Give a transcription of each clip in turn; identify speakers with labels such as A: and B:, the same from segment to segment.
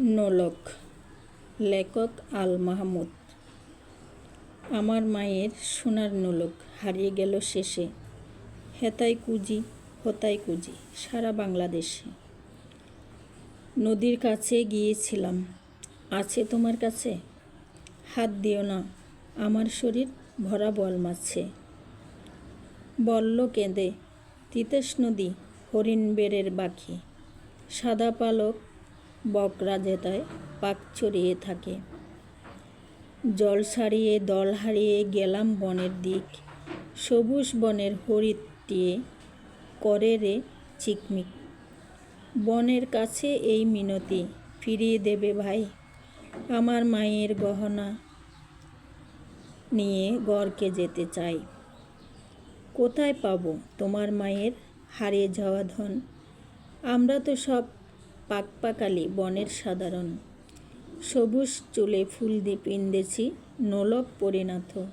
A: নোলক, লেখক আল মাহমুদ। আমার মায়ের সোনার নোলক হারিয়ে গেল শেষে। হেতাই কুজি, হতাই কুজি, সারা বাংলাদেশে। নদীর কাছে গিয়েছিলাম। আছে তোমার কাছে? হাত দিও না, আমার শরীর ভরা বল মাছে। বলল কেঁদে, তিতাস নদী হরিণ বেড়ের বাকি সাদা পালক বকরা জেতায় পাক চড়িয়ে থাকে। জল ছাড়িয়ে দল হারিয়ে গেলাম বনের দিক। সবুজ বনের হরিটিয়ে করে রে চিকমিক। বনের কাছে এই মিনতি, ফিরিয়ে দেবে ভাই আমার মায়ের গহনা নিয়ে গড়কে যেতে চাই। কোথায় পাবো তোমার মায়ের হারিয়ে যাওয়া ধন? আমরা তো সব পাকপাকালি বনের সাধারণ। সবুজ চুলে ফুল দিয়ে পিন্দেছি নোলক পরিণত।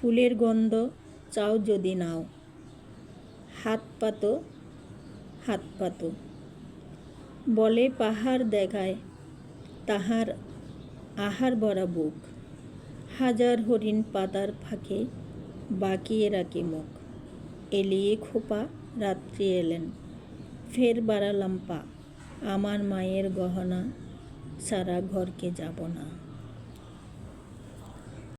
A: ফুলের গন্ধ চাও যদি নাও। হাত পাতো হাত পাতো। বলে পাহাড় দেখায়, তাহার আহার ভরা বুক। হাজার হরিণ পাতার ফাঁকে বাকিয়ে রাখি মুখ। এলিয়ে খোপা রাত্রি এলেন। ফের বাড়ালাম পা। আমার মায়ের গহনা সারা ঘরকে যাব না।